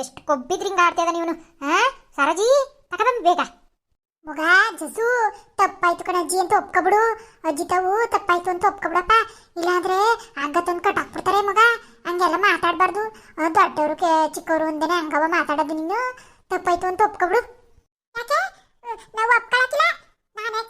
ಎಷ್ಟು ಕೊಬ್ಬಿದ್ರಿ ಹಿಂಗ ಆಡ್ತಾ ನೀವನು ಹಾ ಸರಜಿ ತಗೊಂಡ್ ಬೇಗ. ಮಗ ಜಸು ತಪ್ಪಾಯ್ತು ಕಣ ಅಜ್ಜಿ ಅಂತ ಒಪ್ಕೊಬಿಡು. ಅಜ್ಜಿ ತಾವು ತಪ್ಪಾಯ್ತು ಅಂತ ಒಪ್ಕೊಬಿಡಪ್ಪ. ಇಲ್ಲಾಂದ್ರೆ ಹಗ್ಗ ತಂದು ಕಟ್ಟಾಕ್ಬಿಡ್ತಾರೆ ಮಗ. ಹಂಗೆಲ್ಲ ಮಾತಾಡಬಾರ್ದು. ದೊಡ್ಡವರು ಚಿಕ್ಕವರು ಒಂದೇನೆ ಹಂಗವ ಮಾತಾಡೋದು ನೀನು. ತಪ್ಪಾಯ್ತು ಅಂತ ಒಪ್ಕೊಬಿಡು. ಯಾಕೆ? ನಾವು ಒಪ್ಕೊಳಕಿಲ್ಲ. ನಾನೇ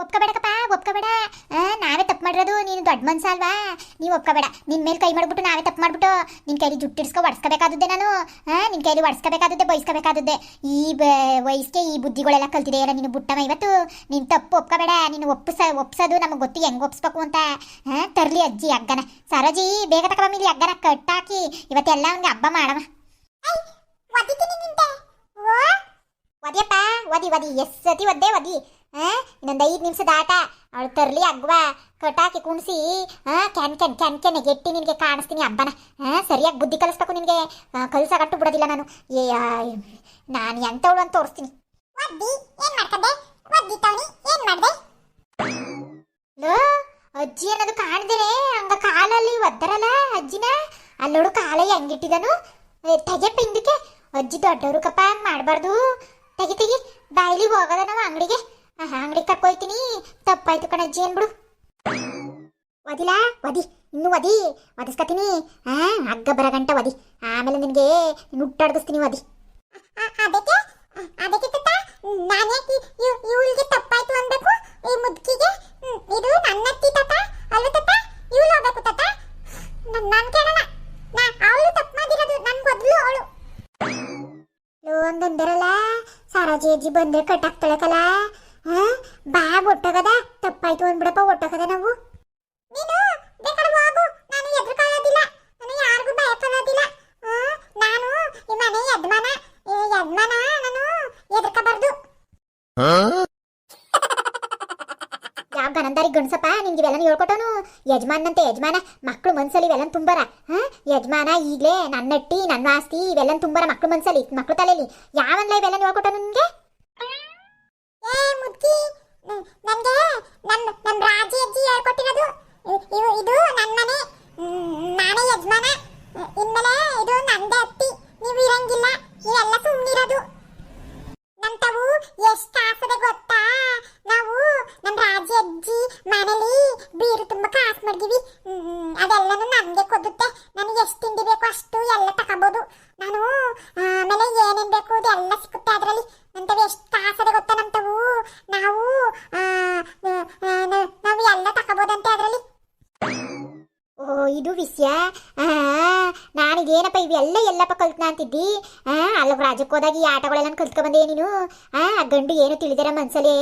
ಒಪ್ಕೋಬೇಡಕಪ್ಪ ಒಪ್ಕೋಬೇಡ. ಆ, ನಾವೇ ತಪ್ಪು ಮಾಡಿರೋದು ನೀನು ದೊಡ್ಡ ಮನ್ಸಲ್ವಾ ನೀವು ಒಪ್ಕೋಬೇಡ. ನಿನ್ ಮೇಲೆ ಕೈ ಮಾಡ್ಬಿಟ್ಟು ನಾವೇ ತಪ್ಪು ಮಾಡ್ಬಿಟ್ಟು ನಿನ್ ಕೈಲಿ ಜುಟ್ಟಿಡ್ಸ್ಕೊ ಒಡ್ಸ್ಕೋಬೇಕಾದದ್ದೆ ನಾನು. ನಿನ್ ಕೈಲಿ ಒಡ್ಸ್ಕೋಬೇಕಾದದ್ದೆ ಬಯಸ್ಕೋಬೇಕಾದದ್ದೆ ಈ ವಯಸ್ಸಿಗೆ ಈ ಬುದ್ಧಿಗಳೆಲ್ಲ ಕಲ್ತಿದೆ ಏನ ನೀನು ಬುಟ್ಟಮ್ಮ ಇವತ್ತು? ನಿನ್ ತಪ್ಪು ಒಪ್ಕೋಬೇಡ. ನೀನು ಒಪ್ಪಿಸ ಒಪ್ಸೋದು ನಮಗೆ ಗೊತ್ತು ಹೆಂಗ್ ಒಪ್ಸ್ಬೇಕು ಅಂತ. ತರ್ಲಿ ಅಜ್ಜಿ ಅಗ್ಗನ. ಸರೋಜಿ ಬೇಗ ತಕ ಇಲ್ಲಿ ಹಗ್ಗನ ಕಟ್ಟಾಕಿ. ಇವತ್ತೆಲ್ಲ ಅವ್ನಿಗೆ ಹಬ್ಬ ಮಾಡವ. ಒದಿಯಪ್ಪ ಒದಿ ಒದಿ. ಎಸ್ ಸತಿ ಒದ್ದೆ ಒದಿ. ಇನ್ನೊಂದು ಐದು ನಿಮಿಷದ ಆಟ. ಅವಳು ತರಲಿ ಅಗ್ವ ಕಟಾಕಿ ಕುಣಿಸಿ. ಹಾ? ಕ್ಯಾನ್ ಕ್ಯಾನ್ ಕ್ಯಾನ್ ಕ್ಯಾನ್ ಗೆಟ್ಟಿ ನಿನಗೆ ಕಾಣಿಸ್ತೀನಿ ಹಬ್ಬನ. ಸರಿಯಾಗಿ ಬುದ್ಧಿ ಕಲಿಸ್ಬೇಕು ನಿನಗೆ. ಕಲಿಸಕಟ್ಟು ಬಿಡೋದಿಲ್ಲ ನಾನು. ಏ ನಾನು ಎಂಥವಳು ಅಂತ ತೋರಿಸ್ತೀನಿ. ಒದ್ದಿ ಏನು ಮಾಡ್ಕೊಂಡೆ? ಒದ್ದಿ ತವನಿ ಏನ್ ಮಾಡ್ದೆ? ಲೋ ಅಜ್ಜಿ ಅನ್ನೋದು ಕಾಣ್ದೇನೆ. ಹಂಗ ಕಾಲಲ್ಲಿ ಒದ್ದರಲ್ಲ ಅಜ್ಜಿನ. ಅಲ್ಲೋಡು ಕಾಲ ಹೆಂಗಿಟ್ಟಿದನು. ತೆಗೆಪ್ಪ ಹಿಂದಕ್ಕೆ ಅಜ್ಜಿ ದೊಡ್ಡವರು ಕಪ್ಪ ಹಂಗೆ ಮಾಡಬಾರ್ದು. ತೆಗಿ ತೆಗಿ. ಬಾಯ್ಲಿ ಹೋಗೋದ ನಾವು ಅಂಗಡಿಗೆ. ಅಂಗಡಿ ಕರ್ಕೊಯ್ತೀನಿ ತಪ್ಪಾಯ್ತು ಕಣಜ್ಜಿ ಅನ್ಬಿಡು ಒದಿಲ ಒದಿ ಇನ್ನು ಒದಿ ಒದಿಸ್ಕತೀನಿ ಹಾ ಹಗ್ಗ ಬರ ಗಂಟ ಒದಿ ಆಮೇಲೆ ನಿನಗೆ ಹುಟ್ಟಾಡ್ಗಿಸ್ತೀನಿ ಒದಿ ಅದಕ್ಕೆ? ಅದಕ್ಕೆ ತತ್ತ ನಾನ್ಯಾಕೆ ಇವಳಿಗೆ ತಪ್ಪಾಯ್ತು ಅನ್ಬೇಕು ಈ ಮುದ್ಕಿಗೆ? ಇದು ನನ್ನ ಅತ್ತಿ ತಾತ ಅಲ್ವ ತಾತ, ಇವಳು ತಾತ. ನಾನು ನಾ, ಅವಳು ತಪ್ಪು ಮಾಡಿರೋದು ನನ್ ಅವಳು. ಒಂದೊಂದರಲ್ಲ ಸಾರಾಜಿ ಅಜ್ಜಿ ಬಂದ್ರೆ ಕಟ್ಟಾಕ್ತಾಳಕಲ್ಲ ಹಾ? ಬಾ ಒಟ್ಟಗದ. ತಪ್ಪಾಯ್ತು ಅಂದ್ಬಿಡಪ್ಪ ಒಟ್ಟಗದ ನಾವು. ನೀನು ಬೇಕಾದ್ರೆ ಹೋಗು ನಾನು ಎದುರುಕೊಳ್ಳೋದಿಲ್ಲ ನಾನು ಯಾರಿಗೂ ಭಯಪಡೋದಿಲ್ಲ ನಾನು ಈ ಮನೆ ಯಜಮಾನ. ಈ ಯಜಮಾನ ನಾನು ಎದುರ್ಕೋಬಾರ್ದು. ಯಾವ ಗನಂದಾರಿ ಗಣಸಪ್ಪ ನಿನ್ಗೆ ಇವೆಲ್ಲ ಹೇಳ್ಕೊಟ್ಟನು? ಯಜಮಾನಂತೆ ಯಜಮಾನ ಮಕ್ಕಳು ಮನ್ಸಲ್ಲಿ ಇವೆಲ್ಲ ತುಂಬಾರ ಹಾ? ಯಜಮಾನ ಈಗಲೇ ನನ್ನಟ್ಟಿ ನನ್ನ ಆಸ್ತಿ ಇವೆಲ್ಲ ತುಂಬಾರ ಮಕ್ಕಳು ಮನ್ಸಲ್ಲಿ ಮಕ್ಕಳು ತಲೆಯಲ್ಲಿ ಯಾವನ್ಲ ಇವೆಲ್ಲ ಹೇಳ್ಕೊಟ್ಟನು ನಿನ್ಗೆ? ಏ ಮುದ್ಕಿ ನನಗೆ ನಮ್ಮ ನಮ್ಮ ರಾಜಿ ಅಜ್ಜಿ ಹೇಳ್ಕೊಟ್ಟಿರೋದು. ಇದು ನನ್ನ ಮನೆ ನಾನೇ ಯಜಮಾನ. ಇನ್ಮೇಲೆ ಇದು ನಂದೇ ಅತ್ತಿ ನೀವು ಇರಂಗಿಲ್ಲ ನೀವೆಲ್ಲ ಸುಮ್ಮನಿರೋದು ನಂತವು ಎಷ್ಟು ಆಸದೆ ಗೊತ್ತಾ ನಾವು ನಮ್ಮ ರಾಜ ಅಜ್ಜಿ ಮನೇಲಿ ಬೀರು ತುಂಬ ಕಾಸು ಮಡ್ಗಿವಿ ಹ್ಮ್, ಅದೆಲ್ಲನೂ ನಮಗೆ ಕೊಡುತ್ತೆ ನನಗೆ ಎಷ್ಟು ತಿಂಡಿ ಬೇಕು ಅಷ್ಟು ಎಲ್ಲ ತಗೋಬೋದು ನಾನು ಆಮೇಲೆ ಏನೇನು ಬೇಕು ಅದೆಲ್ಲ ಸಿಗುತ್ತೆ ಅದರಲ್ಲಿ ನಂತವು ಎಷ್ಟು ಕಾಸದೆ ಗೊತ್ತಾ ನಂತವು ನಾವು ಆ, ಆ, ನ- ನಾವು ಎಲ್ಲ ತಗೋಬೋದಂತೆ ಅದರಲ್ಲಿ ಓ ಇದು ವಿಷಯ. ನಾನಿಗೇನಪ್ಪ ಇವೆಲ್ಲ ಎಲ್ಲಪ್ಪ ಕಲ್ತ್ನ ಅಂತಿದ್ದಿ? ಅಲ್ಲ ರಾಜಕ್ಕೆ ಹೋದಾಗ ಈ ಆಟಗಳೆಲ್ಲ ಕಲ್ತ್ಕೊಂಬಂದೆ ನೀನು. ಆ ಗಂಡು ಏನು ತಿಳಿದಿರ ಮನ್ಸಲ್ಲಿ?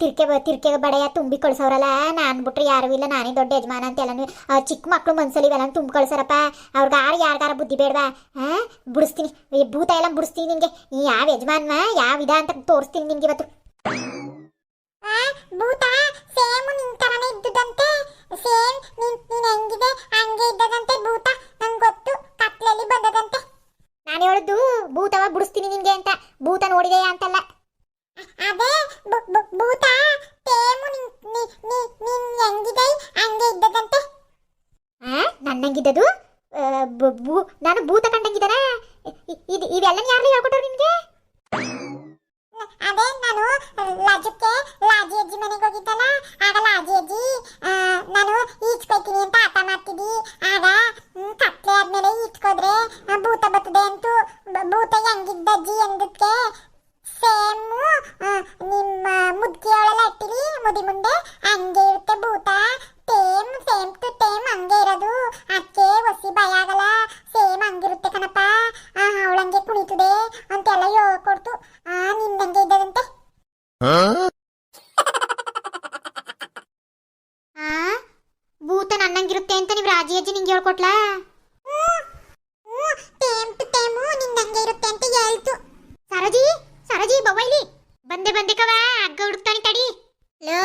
ತಿರ್ಕೆ ತಿರ್ಕೆ ಬಡೆಯ ತುಂಬಿ ಕಳ್ಸೋರಲ್ಲ? ನಾನು ಬಿಟ್ರೆ ಯಾರು ಇಲ್ಲ, ನಾನೇ ದೊಡ್ಡ ಯಜಮಾನ ಅಂತ ಎಲ್ಲ ಚಿಕ್ಕ ಮಕ್ಕಳು ಮನ್ಸಲ್ಲಿ ಇವೆಲ್ಲ ತುಂಬಿ ಕಳ್ಸಾರಪ್ಪ. ಅವ್ರಿಗೆ ಯಾರು, ಯಾರಿಗಾರ ಬುದ್ಧಿ ಬೇಡವಾ? ಬಿಡಿಸ್ತೀನಿ. ಭೂತ ಎಲ್ಲ ಬಿಡಿಸ್ತೀನಿ ನಿನಗೆ. ಯಾವ ಯಜಮಾನ ಯಾವ ವಿಧ ಅಂತ ತೋರಿಸ್ತೀನಿ ನಿನಗೆ ಇವತ್ತು. ಭೂತ ಸೇಮ್ ನಿನ್ ತರನೇ ಇದ್ದುದಂತೆ. ಸೇಮ್ ನೀನ್ ನೀನ್ ಹೆಂಗಿದೆ ಹಂಗೆ ಇದ್ದದಂತೆ ಭೂತ. ನಂಗೆ ಗೊತ್ತು ಕತ್ಲಲ್ಲಿ ಬಂದದಂತೆ. ನಾನು ಹೇಳಿದ್ದು ಭೂತವ ಬಿಡಿಸ್ತೀನಿ ನಿನ್ಗೆ ಅಂತ. ಭೂತ ನೋಡಿದೆ ಅಂತಲ್ಲ. ಅದೇ ಭೂತ ಸೇಮ್ ನಿನ್ ಹೆಂಗಿದೆ ಹಂಗೆ ಇದ್ದದಂತೆ. ನನ್ನಂಗಿದ್ದದು ನಾನು ಭೂತ ಕಂಡಂಗಿದ್ದಾನ? ಇದು ಇವೆಲ್ಲ ಯಾರು ಹೇಳ್ಕೊಟ್ಟರು ನಿನ್ಗೆ? ಅದೇ ನಾನು ಲಾಜಕ್ಕೆ ಲಾಜಿ ಅಜ್ಜಿ ಮನೆಗೆ ಹೋಗಿದ್ದಲ್ಲ? ಆಗ ಲಾಜಿ ಅಜ್ಜಿ ನಾನು ಈಜ್ಕೊಯ್ತೀನಿ ಅಂತ ಆಟ ಮಾಡ್ತಿದ್ದಿ. ಆಗ ಕತ್ಲೆ ಆದ್ಮೇಲೆ ಈಚ್ಕೋದ್ರೆ ಭೂತ ಬರ್ತದೆ ಅಂತು. ಭೂತ ಹೆಂಗಿದ್ದ ಅಜ್ಜಿ ಎಂದಕ್ಕೆ ಸೇಮು ನಿಮ್ಮ ಇಟ್ಟಿರಿ ಮುದಿ ಮುಂದೆ, ಹಂಗೆ ಇರುತ್ತೆ ಭೂತ. ಸೇಮ್ ಸೇಮ್ ಟು ಸೇಮ್ ಹಂಗೆ ಇರೋದು. ಅದಕ್ಕೆ ಒಸಿ ಭಯ ಆಗಲ್ಲ. ಸೇಮ್ ಹಂಗಿರುತ್ತೆ ಕಣಪ್ಪ. ಅವಳಂಗೆ ಕುಣಿತದೆ. ಅಂತೆಲ್ಲ ಹೇಳ್ಕೊಡ್ತು ಆ ನಿಂದಂಗೆ ಇದ್ದದಂತೆ. ಆ? ಭೂತ ನನ್ನಂಗಿರುತ್ತೆ ಅಂತ ನೀವು ರಾಜಿ ಅಜ್ಜಿ ನಿಂಗೆ ಹೇಳ್ಕೊಟ್ಲಾ? ಟೇಮ್ ಟು ಟೇಮು ನಿಂದಂಗೆ ಇರುತ್ತೆ ಅಂತ ಹೇಳ್ತು. ಸರಜಿ ಸರಜಿ ಬವೈಲಿ ಬಂದೆ ಬಂದೆ ಕವ. ಅಗ್ಗ ಹುಡುಕ್ತಾನೆ ತಡಿ. ಲೋ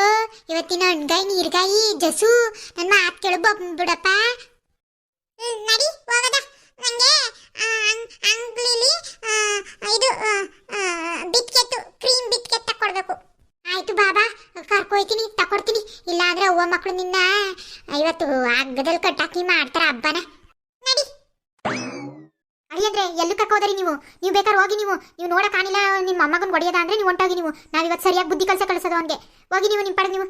ಇವತ್ತಿನ ಅಣ್ಗಾಯಿ ನೀರ್ಗಾಯಿ ಜಸು. ನನ್ನ ಮಾತು ಕೇಳು ಬಿಡಪ್ಪ. ನಡಿ ಹೋಗದ. ನಂಗೆ ಅಂಗ್ಲಿಲಿ ಇದು ಬಿಸ್ಕೆಟ್ ಕ್ರೀಮ್ ಬಿಸ್ಕೆಟ್ ತಕೊಡ್ಬೇಕು ಆಯ್ತು ಬಾಬಾ ಕರ್ಕೊಯ್ತೀನಿ ತಕೊಡ್ತೀನಿ. ಇಲ್ಲಾಂದ್ರೆ ಅವ್ವ ಮಕ್ಕಳು ನಿನ್ನ ಇವತ್ತು ಹಗ್ಗದಲ್ಲಿ ಕಟ್ಟಾಕಿ ಮಾಡ್ತಾರ ಹಬ್ಬನ. ನಡಿ. ಅಡಿಯಂದ್ರೆ ಎಲ್ಲೂ ಕರ್ಕೋದ್ರಿ ನೀವು? ನೀವು ಬೇಕಾದ್ರೆ ಹೋಗಿ ನೀವು. ನೀವು ನೋಡಕ್ ಕಾಣಿಲ್ಲ ನಿಮ್ಮ ಮೊಮ್ಮಗನ್ ಹೊಡೆಯೋದ ಅಂದ್ರೆ ನೀವು ಒಂಟಾಗಿ ನೀವು. ನಾವಿವತ್ತು ಸರಿಯಾಗಿ ಬುದ್ಧಿ ಕಲ್ಸಕ್ಕೆ ಅವನಿಗೆ ಹೋಗಿ ನೀವು ನಿಮ್ಮ ಪಡೆದು ನೀವು.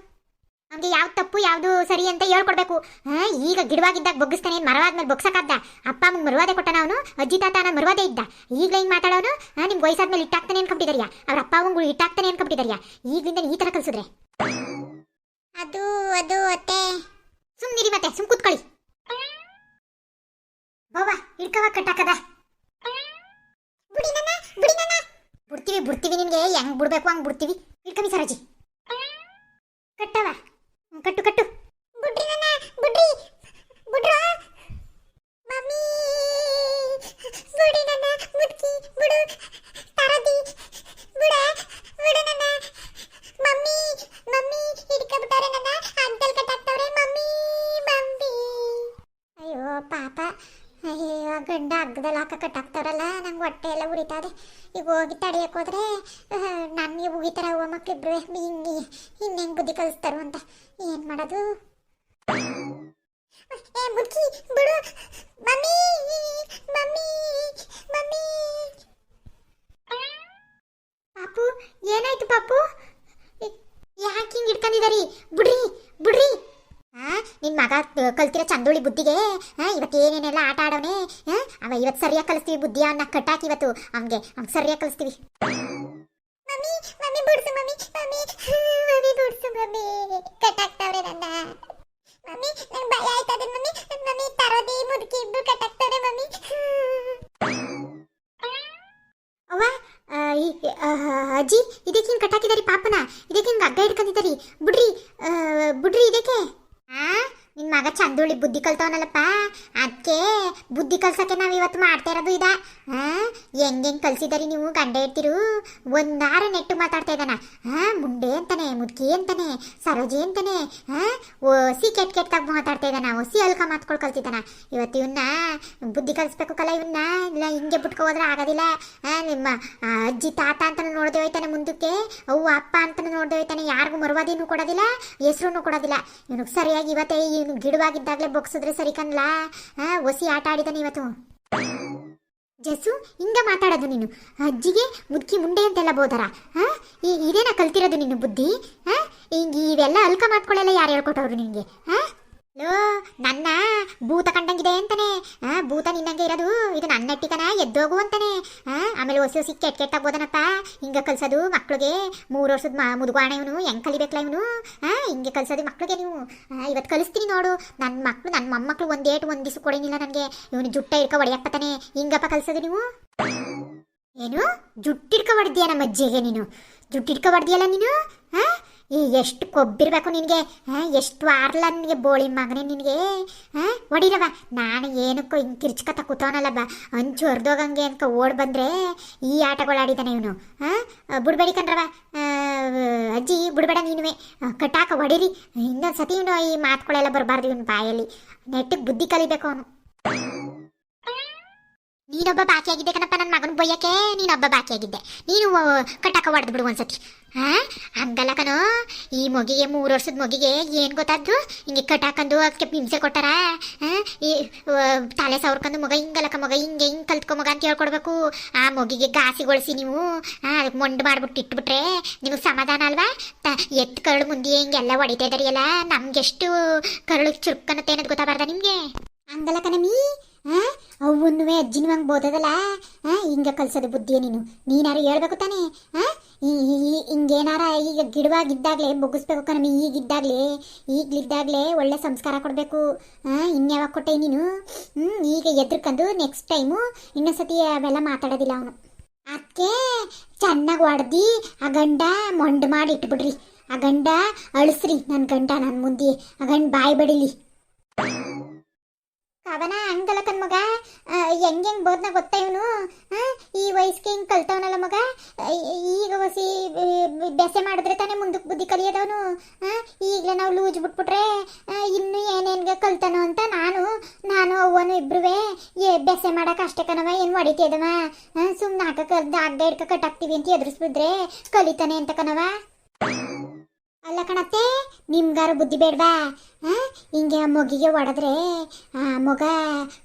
ಅವನಿಗೆ ಯಾವ್ದು ತಪ್ಪು ಯಾವುದು ಸರಿ ಅಂತ ಹೇಳ್ಕೊಡ್ಬೇಕು. ಹಾ ಈಗ ಗಿಡವಾಗಿದ್ದಾಗ ಬಗ್ಗಿಸ್ತಾನೆ ಮರವಾದ್ಮೇಲೆ ಬಗ್ಸಕ್ಕಾಗ್ದ ಅಪ್ಪ ಅಮ್ಮಗೆ ಮರುವಾದೆ ಕೊಟ್ಟನ ಅವನು ಅಜ್ಜಿ ತಾತ ನಾನು ಮರುವಾದೆ ಇದ್ದ. ಈಗಲೇ ಹಿಂಗೆ ಮಾತಾಡೋನು? ಹಾ ನಿಮ್ಗೆ ವಯಸ್ಸಾದ್ಮೇಲೆ ಇಟ್ಟಾಗ್ತಾನೆ ಅನ್ಕೊಂಬಿಟ್ಟಿದಾರ್ಯಾ. ಅವ್ರ ಅಪ್ಪ ಅವಂಗೂ ಇಟ್ಟಾಗ್ತಾನೆ ಅನ್ಕೊಂಬಿಟ್ಟಿದಾರ್ಯಾ. ಈಗಲಿಂದ ಈ ಥರ ಕಲ್ಸಿದ್ರೆ. ಅದು ಅದು ಅತ್ತೆ. ಸುಮ್ಮನಿರಿ ಮತ್ತೆ ಸುಮ್ ಕೂತ್ಕೊಳ್ಳಿ. ಬಾಬಾ ಹಿಡ್ಕವ ಕಟ್ಟಾಕದ. ಬುಡಿನನ ಬುಡಿನನ ಬಿಡ್ತೀವಿ ಬಿಡ್ತೀವಿ ನಿಮಗೆ ಹೆಂಗ್ ಬಿಡ್ಬೇಕು ಹಂಗ್ ಬಿಡ್ತೀವಿ. ಹಿಡ್ಕಮಿ ಸರಜಿ. ಕಟ್ಟವ ಕಟ್ಟು ಕಟ್ಟು. ಬುಡ್ರಿ ನನ್ನ ಬುಡ್ರಿ. ಬುಡ್ರ? ಮಮ್ಮಿ. ಬುಡಿ ನನ್ನ ಬುಡ್ಕಿ ಬುಡು. ತರದಿ. ಬುಡ, ಬುಡು ನನ್ನ ಮಮ್ಮಿ ಮಮ್ಮಿ ಹಿಡ್ಕೊಬಿಟ್ಟಾರೆ ನನ್ನ ಅಂಕಲ್ ಕಟ್ಟಾಕ್ತವ್ರೆ ಮಮ್ಮಿ ಮಮ್ಮಿ. ಅಯ್ಯೋ, ಪಾಪ. ಅಯ್ಯೋ ಗಂಡ ಹಗ್ಗದಲ್ಲಿ ಹಾಕ ಕಟ್ಟಾಕ್ತಾರಲ್ಲ ನಂಗೆ ಹೊಟ್ಟೆ ಎಲ್ಲ ಉರಿತಾದೆ. ಈಗ ಹೋಗಿ ತಡೆಯಕ್ಕೆ ಹೋದ್ರೆ ನನಗೆ ಉಗಿತಾರ ಅವ್ವ ಮಕ್ಳಿಬ್ರು ಹಿಂಗೆ ಇನ್ನೇನು ಬುದ್ಧಿ ಕಲಿಸ್ತಾರೋ ಅಂತ. ಏನು ಮಾಡೋದು? ಏ ಬಿಡು. Mummy mummy mummy. ಪಾಪು ಏನಾಯ್ತು ಪಾಪು ಯಾಕೆ ಹಿಂಗೆ ಇಟ್ಕೊಂಡಿದಾರಿ ಬಿಡ್ರಿ ಬಿಡ್ರಿ ಆ ನಿನ್ ಮಗ ಕಲ್ತಿರೋ ಚಂದೋಳಿ ಬುದ್ಧಿಗೆ ಇವತ್ತು ಏನೇನೆಲ್ಲ ಆಟ ಆಡೋನೆ ಅವ ಇವತ್ತು ಸರಿಯಾಗಿ ಕಲಿಸ್ತೀವಿ ಬುದ್ಧಿ ಅವನ್ನ ಕಟ್ಟಾಕಿ ಇವತ್ತು ಅವ್ಗೆ ಅವ್ನ್ ಸರಿಯಾಗಿ ಕಲಿಸ್ತೀವಿ. ಅಜ್ಜಿ, ಇದಕ್ಕೆ ಹಿಂಗೆ ಕಟ್ಟಾಕಿದಾರಿ ಪಾಪನ? ಇದಕ್ಕೆ ಹಿಂಗೆ ಹಗ್ಗ ಹಿಡ್ಕೊಂಡಿದ್ದಾರಿ ಬಿಡ್ರಿ ಇದಕ್ಕೆ ಆ ನಿನ್ ಬುದ್ಧಿ ಕಲ್ತವನಲ್ಲಪ್ಪ. ಅದಕ್ಕೆ ಬುದ್ಧಿ ಕಲ್ಸಕ್ಕೆ ನಾವು ಇವತ್ತು ಮಾಡ್ತಾ ಇರೋದು ಇದ. ಕಲ್ಸಿದಾರಿ ನೀವು, ಗಂಡ ಇರ್ತಿರು ಒಂದಾರ ನೆಟ್ಟು ಮಾತಾಡ್ತಾ ಇದ್ದಾನ. ಹಾ ಮುಂಡೆ ಅಂತಾನೆ, ಮುದ್ಕಿ ಅಂತಾನೆ, ಸರೋಜಿ ಅಂತಾನೆ ಹಾ ಒಸಿ ಕೆಟ್ಟ ಕೆಟ್ಟಾಗ ಮಾತಾಡ್ತಾ ಇದ್ದಾನ, ಒಸಿ ಅಲ್ಕ ಮಾತ್ಕೊಳ್ ಕಲ್ತಿದ್ದಾನ. ಇವತ್ತು ಇವನ್ನ ಬುದ್ಧಿ ಕಲಿಸ್ಬೇಕು ಕಲ ಇವನ್ನ ಇಲ್ಲ, ಹಿಂಗೆ ಬಿಟ್ಕೊ ಹೋದ್ರೆ ಆಗೋದಿಲ್ಲ ನಿಮ್ಮ ಅಜ್ಜಿ, ತಾತ ಅಂತ ನೋಡ್ದೆ ಹೋಯ್ತಾನೆ ಮುಂದಕ್ಕೆ. ಅವು ಅಪ್ಪ ಅಂತ ನೋಡ್ದೆ ಹೋಯ್ತಾನೆ. ಯಾರಿಗೂ ಮರುವಾದಿನೂ ಕೊಡೋದಿಲ್ಲ ಹೆಸರು ಕೊಡೋದಿಲ್ಲ. ಇವನಿಗೆ ಸರಿಯಾಗಿ ಇವತ್ತೇ ಇವನು ಗಿಡವಾಗಿದ್ದಾಗಲೇ ಬೊಗ್ಸಿದ್ರೆ ಸರಿ ಕನ್ಲಾ ಒಸಿ ಆಟ ಆಡಿದಾನೆ ಇವತ್ತು. ಜಸ್ಸು, ಹಿಂಗ ಮಾತಾಡೋದು ನೀನು. ಅಜ್ಜಿಗೆ ಮುದುಕಿ ಮುಂಡೆ ಅಂತೆಲ್ಲ ಬೋದರ ಹಾ ಇದೇನ ಕಲ್ತಿರೋದು ನಿನ್ನ ಬುದ್ಧಿ? ಹಾ ಈಗ ಇವೆಲ್ಲ ಅಲ್ಕ ಮಾಡ್ಕೊಳ್ಳೆಲ್ಲ ಯಾರು ಹೇಳ್ಕೊಟ್ಟವ್ರು ನಿನಗೆ? ಹಾ ಲೋ, ನನ್ನ ಭೂತ ಕಂಡಂಗಿದೆ ಅಂತಾನೆ. ಭೂತ ನಿನ್ನಂಗೆ ಇರೋದು, ಇದು ನನ್ನ ನೆಟ್ಟಿಕನ ಎದ್ದೋಗು ಅಂತಾನೆ. ಆಮೇಲೆ ಹೊಸ ಹೊಸ ಕೆಟ್ಟ ಕೆಟ್ಟ ಬೋದನಪ್ಪ ಹಿಂಗೆ ಕಲ್ಸೋದು ಮಕ್ಳಿಗೆ. ಮೂರು ವರ್ಷದ ಮುದುಗಾಣ ಇವನು, ಹೆಂಗ್ ಕಲಿಬೇಕಲ್ಲ ಇವನು? ಹಿಂಗೆ ಕಲ್ಸೋದು ಮಕ್ಳಿಗೆ ನೀವು. ಇವತ್ತು ಕಲಿಸ್ತೀನಿ ನೋಡು. ನನ್ನ ಮಕ್ಳು ನನ್ನ ಮೊಮ್ಮಕ್ಳು ಒಂದೇಟು ಒಂದು ದಿವಸ ನನಗೆ. ಇವನು ಜುಟ್ಟ ಹಿಡ್ಕೊ ಹೊಡೆಯಪ್ಪತಾನೆ ಹಿಂಗಪ್ಪ ಕಲ್ಸೋದು ನೀವು? ಏನು? ಜುಟ್ಟಿಡ್ಕ ಹೊಡೆದಿಯಾ ನಮ್ಮ ಅಜ್ಜಿಗೆ ನೀನು? ಜುಟ್ಟಿಡ್ಕ ಹೊಡೆದಿಯಲ್ಲ ನೀನು? ಹಾ ಈ ಎಷ್ಟು ಕೊಬ್ಬಿರ್ಬೇಕು ನಿನಗೆ? ಎಷ್ಟು ಆರ್ಲ ನಿನಗೆ ಬೋಳಿ ಮಗನೇ ನಿನಗೆ? ಹೊಡಿರವ ನಾನು ಏನಕ್ಕೋ ಹಿಂಗೆ ಕಿರ್ಚ್ಕತ ಕೂತವನಲ್ಲ ಬಾ. ಅಂಚು ಹೊರ್ದೋಗಂಗೆ ಅನ್ಕ ಓಡ್ ಬಂದ್ರೆ ಈ ಆಟಗಳು ಆಡಿದಾನೆ ಇವನು. ಬಿಡ್ಬೇಡಿ ಕಣ್ರವ ಅಜ್ಜಿ, ಬಿಡ್ಬೇಡ ನೀನುವೆ. ಕಟ್ಟಾಕ ಹೊಡಿರಿ ಇನ್ನೊಂದು ಸತಿ ಇವನು ಈ ಮಾತುಗಳೆಲ್ಲ ಬರಬಾರ್ದು ಇವನು ಬಾಯಲ್ಲಿ. ನೆಟ್ಟಿಗೆ ಬುದ್ಧಿ ಕಲಿಬೇಕು ಅವನು. ನೀನೊಬ್ಬ ಬಾಕಿಯಾಗಿದ್ದೆ ಕಣಪ್ಪ ನನ್ನ ಮಗನ ಬೊಯ್ಯಕ್ಕೆ, ನೀನೊಬ್ಬ ಬಾಕಿಯಾಗಿದ್ದೆ. ನೀನು ಕಟ್ಟಾಕ ಹೊಡೆದು ಬಿಡು ಒಂದ್ಸತಿ. ಹಾ ಹಂಗಲ್ಲ ಕಣೋ. ಈ ಮಗಿಗೆ, ಮೂರು ವರ್ಷದ ಮಗಿಗೆ ಏನು ಗೊತ್ತಾದ್ದು? ಹಿಂಗೆ ಕಟ್ಟಾಕಂದು ಅದಕ್ಕೆ ಹಿಂಸೆ ಕೊಟ್ಟಾರ? ಈ ತಲೆ ಸವರ್ಕೊಂಡು ಮಗ ಹಿಂಗಲ್ಲಕ ಮಗ, ಹಿಂಗೆ ಹಿಂಗೆ ಕಲ್ತ್ಕೊ ಮಗ ಅಂತ ಹೇಳ್ಕೊಡ್ಬೇಕು. ಆ ಮಗಿಗೆ ಗಾಸಿಗೊಳಿಸಿ ನೀವು ಅದಕ್ಕೆ ಮೊಂಡು ಮಾಡ್ಬಿಟ್ಟು ಇಟ್ಬಿಟ್ರೆ ನಿಮಗೆ ಸಮಾಧಾನ ಅಲ್ವಾ? ತ, ಎತ್ತು ಕರಳು ಮುಂದೆ ಹಿಂಗೆಲ್ಲ ಹೊಡಿತಾ ಇದಾರಿಯಲ್ಲ ನಮ್ಗೆಷ್ಟು ಕರಳು ಚುರುಕನ್ನತ್ತೆ ಅನ್ನೋದು ಗೊತ್ತಾಗಬಾರ್ದ ನಿಮಗೆ? ಹಂಗಲ್ಲ ಕಣಮಿ. ಅವನ್ನುವೆ ಅಜ್ಜಿನೂ ಹಂಗೆ ಬೋದದಲ್ಲ ಹಿಂಗೆ ಕಲ್ಸೋದು ಬುದ್ಧಿಯ ನೀನು. ನೀನಾರು ಹೇಳ್ಬೇಕು ತಾನೇ? ಹಿಂಗೇನಾರ ಈಗ ಗಿಡವಾಗಿದ್ದಾಗಲೇ ಮುಗಿಸ್ಬೇಕು ಕಣಮಿ ಈಗಿದ್ದಾಗಲೇ, ಈಗಲಿದ್ದಾಗಲೇ ಒಳ್ಳೆ ಸಂಸ್ಕಾರ ಕೊಡಬೇಕು. ಹಾಂ ಇನ್ಯಾವಾಗ ಕೊಟ್ಟೆ ನೀನು? ಈಗ ಎದ್ರಕಂದು ನೆಕ್ಸ್ಟ್ ಟೈಮು ಇನ್ನೊಂದ್ಸತಿ ಅವೆಲ್ಲ ಮಾತಾಡೋದಿಲ್ಲ ಅವನು. ಅದಕ್ಕೆ ಚೆನ್ನಾಗಿ ಹೊಡೆದು ಆ ಗಂಡ ಮೊಂಡು ಮಾಡಿ ಇಟ್ಬಿಡ್ರಿ. ಆ ಗಂಡ ಅಳಿಸ್ರಿ ನನ್ನ ಗಂಡ ನನ್ನ ಮುಂದೆ. ಆ ಗಂಡ ಬಾಯಿ ಬಡಿಲಿ. ಕವನ ಹಂಗಲ್ಲ ಕಣ್ ಮಗ ಹೆಂಗ್ ಹೆಂಗ್ ಬೋದ್ನ ಗೊತ್ತ ಇವನು? ಈ ವಯಸ್ಸಿಗೆ ಹಿಂಗ್ ಕಲ್ತವನಲ್ಲ ಮಗ? ಈಗ ಹೊಸಿ ಬೆಸೆ ಮಾಡಿದ್ರೆ ತಾನೇ ಮುಂದಕ್ ಬುದ್ಧಿ ಕಲಿಯೋದವನು? ಈಗಲೇ ನಾವು ಲೂಜ್ ಬಿಟ್ಬಿಟ್ರೆ ಇನ್ನು ಏನೇನ್ಗೆ ಕಲ್ತಾನೋ ಅಂತ ನಾನು ನಾನು ಅವ್ವನು ಇಬ್ರುವೆ, ಏ, ಬೆಸೆ ಮಾಡಕ್ ಅಷ್ಟೇ ಕಣವ ಏನು ಹೊಡಿತಿಯದವ ಸುಮ್ಮನೆ ಹಾಕ ಕಲ್ದ ಅಡ್ಡ ಹಿಡ್ಕ ಕಟ್ಟಾಕ್ತೀವಿ ಅಂತ ಎದುರಿಸ್ಬಿಟ್ರೆ ಕಲಿತಾನೆ ಅಂತ ಕಣವ ಅಲ್ಲ ಕಣತ್ತೆ, ನಿಮ್ಗಾರು ಬುದ್ಧಿ ಬೇಡ್ವಾ? ಹಿಂಗೆ ಆ ಮೊಗಿಗೆ ಒಡೆದ್ರೆ, ಆ ಮೊಗ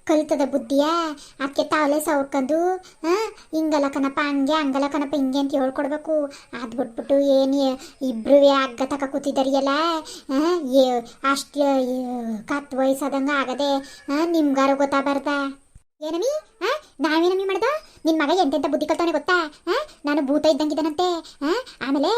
ಕಲಿತದ ಬುದ್ಧಿಯ ಅದಕ್ಕೆ ತಾವಲೆ ಆ? ಹಿಂಗಲ್ಲ ಕಣಪ್ಪ, ಹಂಗೆ, ಹಂಗಲ್ಲ ಕಣಪ್ಪ, ಹಿಂಗೆ ಅಂತ ಹೇಳ್ಕೊಡ್ಬೇಕು ಅದು ಬಿಟ್ಬಿಟ್ಟು ಏನು ಇಬ್ರು ಅಗ್ಗ ತಕ ಕೂತಿದ್ದಾರಿಯಲ್ಲ ಅಷ್ಟು ಕತ್ ವಯಸ್ಸಾದಂಗೆ ಆಗದೆ ನಿಮ್ಗಾರು ನಿಮ್ಗಾರು ಗೊತ್ತಾಗ್ಬಾರ್ದಾ ಏನಮಿ? ಆ? ನಾವೇನಮ್ಮಿ ಮಾಡ್ದ? ನಿನ್ ಮಗ ಎಂತೆಂತ ಬುದ್ಧಿ ಕಲ್ತಾನೆ ಗೊತ್ತಾ? ಆ? ನಾನು ಭೂತ ಇದ್ದಂಗಿದ್ದಾನಂತೆ. ಆ? ಆಮೇಲೆ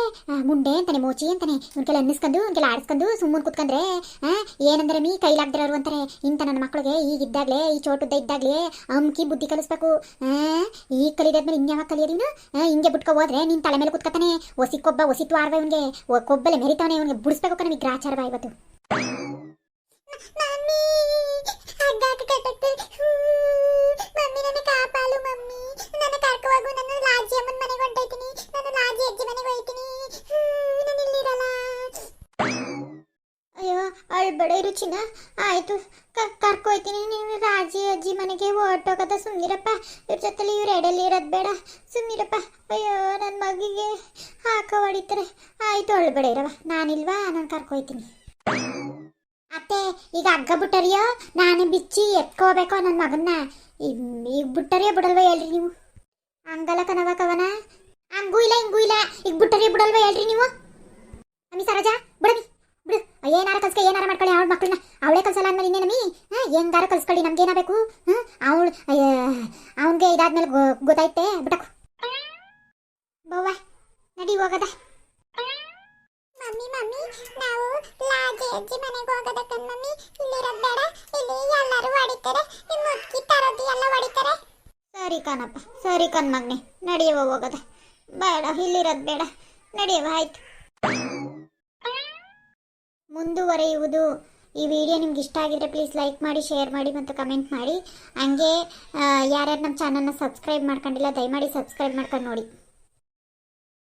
ಮುಂಡೆ ಅಂತಾನೆ, ಮೋಚಿ ಅಂತಾನೆ. ಇವ್ಕೆಲ್ಲ ಅನ್ನಿಸ್ಕೊಂಡು ಇವ್ಕೆಲ್ಲ ಆಡಿಸ್ಕೊಂಡು ಸುಮ್ಮನೆ ಕುತ್ಕೊಂಡ್ರೆ ಆ? ಏನಂದ್ರೆ ಮೀ ಕೈಲಾಗ್ದಿರೋರು ಅಂತಾರೆ. ಇಂಥ ನನ್ನ ಮಕ್ಕಳಿಗೆ ಈಗಿದ್ದಾಗ್ಲೇ, ಈ ಚೋಟುದ್ದ ಇದ್ದಾಗ್ಲೇ ಅಮ್ಕಿ ಬುದ್ಧಿ ಕಲಿಸ್ಬೇಕು. ಆ? ಈ ಕಲಿದಾದ್ಮೇಲೆ ಇನ್ಯಾವಾಗ ಕಲಿಯೋದು ಇವನು ಹಿಂಗೆ ಬಿಟ್ಕೊ ಹೋದ್ರೆ ನಿನ್ ತಲೆ ಮೇಲೆ ಕುತ್ಕತಾನೆ. ಒಸಿ ಕೊಬ್ಬ ಒಸಿ ತ್ವಾರ್ವ ಇವನ್ಗೆ ಕೊಬ್ಬಲೆ ಮೆರಿತಾನೆ ಇವನ್ಗೆ. ಬಿಡಿಸ್ಬೇಕು ನಮಗೆ ಗ್ರಾಚಾರ ಇವತ್ತು. ಅಡ್ಡಾಟ ಕಟ್ಟಕ್ಕೆ ಮಮ್ಮಿ ನನ್ನ ಕಾಪಾಲು ಮಮ್ಮಿ ನನ್ನ ಕರ್ಕುವಾಗ ನಾನು ಲಾಜಿ ಅಮ್ಮನ ಮನೆಗೆ ಹೊಂಟೈತೀನಿ ನಾನು ಲಾಜಿ ಅಜ್ಜಿ ಮನೆಗೆ ಹೋಯ್ತೀನಿ. ನಾನು ಇಲ್ಲಿರಲ್ಲ ಅಯ್ಯೋ ಅಳ್ಬೇಡ ರುಚಿನ ಆಯ್ತು ಕರ್ಕೊಯ್ತೀನಿ ನೀವು ರಾಜಿ ಅಜ್ಜಿ ಮನೆಗೆ ಹೊರಟೋಗದ ಸುಮ್ಮಿರಪ್ಪ ಇವ್ರ ಜೊತೆಲಿ ಇವ್ರು ಎಡಲ್ಲಿ ಇರೋದು ಬೇಡ. ಸುಮ್ಮಿರಪ್ಪ ಅಯ್ಯೋ ನನ್ನ ಮಗಿಗೆ ಹಾಕ ಹೊಡಿತಾರೆ. ಆಯ್ತು ಅಳ್ಬೇಡ ಇರವ ನಾನಿಲ್ವಾ? ನಾನು ಕರ್ಕೊಯ್ತೀನಿ ಅತ್ತೆ, ಈಗ ಹಗ್ಗ ಬಿಟ್ಟರಿಯೋ? ನಾನು ಬಿಚ್ಚಿ ಎತ್ಕೋಬೇಕೋ ನನ್ನ ಮಗನ್ನ. ಈಗ ಬಿಟ್ಟರಿಯೋ ಬಿಡಲ್ವ ಹೇಳ್ರಿ ನೀವು? ಹಂಗಲ್ಲ ಕನವ ಕವನ. ಹಂಗೂ ಇಲ್ಲ, ಹಿಂಗೂ ಇಲ್ಲ. ಈಗ ಬಿಟ್ಟರಿಯೋ ಬಿಡಲ್ವ ಹೇಳ್ರಿ ನೀವು? ಅಮ್ಮಿ ಸರೋಜಾ ಬಿಡಮಿ ಬಿಡು. ಏನಾರ ಕಲ್ಸ್ಕ, ಏನಾರ ಮಾಡ್ಕೊಳ್ಳಿ ಅವಳ ಮಕ್ಕಳನ್ನ ಅವಳೇ ಕಲ್ಸಲ್ಲ ಅಂದ್ಮೇಲೆ ಇನ್ನೇನಮ್ಮಿ ಹಾಂ, ಹೆಂಗಾರ ಕಲ್ಸ್ಕೊಳ್ಳಿ ನಮ್ಗೆ ಏನಾಗಬೇಕು ಅವಳು ಅವನಿಗೆ ಇದಾದ್ಮೇಲೆ ಗೊತ್ತಾಯ್ತೆ? ಬಿಟ್ಟಕು. ಬವ್ವ, ನಡಿ ಹೋಗದ. ಮಮ್ಮಿ ಮಮ್ಮಿ, ನಾವು ಲಾಜಿ ಅಜ್ಜಿ ಮನೆಗೆ ಹೋಗೋದಕ್ಕೆ ಮಮ್ಮಿ. ಇಲ್ಲಿರೋದು ಬೇಡ, ಇಲ್ಲಿ ಎಲ್ಲರೂ ಹೊಡಿತಾರೆ. ನಿಮ್ಮ ಮುದ್ಕಿ ತರೋದು ಎಲ್ಲ ಹೊಡಿತಾರೆ. ಸರಿ ಕಣಪ್ಪ, ಸರಿ ಕಣ್ ಮಗ್ನೆ ನಡೆಯುವ ಹೋಗೋದ. ಬೇಡ, ಇಲ್ಲಿರೋದು ಬೇಡ ನಡೆಯವ ಆಯ್ತು. ಮುಂದುವರೆಯುವುದು ಈ ವಿಡಿಯೋ ನಿಮ್ಗೆ ಇಷ್ಟ ಆಗಿದ್ರೆ ಪ್ಲೀಸ್ ಲೈಕ್ ಮಾಡಿ ಶೇರ್ ಮಾಡಿ ಮತ್ತು ಕಮೆಂಟ್ ಮಾಡಿ. ಹಂಗೆ ಯಾರ್ಯಾರು ನಮ್ಮ ಚಾನಲ್ನ ಸಬ್ಸ್ಕ್ರೈಬ್ ಮಾಡ್ಕೊಂಡಿಲ್ಲ, ದಯಮಾಡಿ ಸಬ್ಸ್ಕ್ರೈಬ್ ಮಾಡ್ಕೊಂಡು ನೋಡಿ.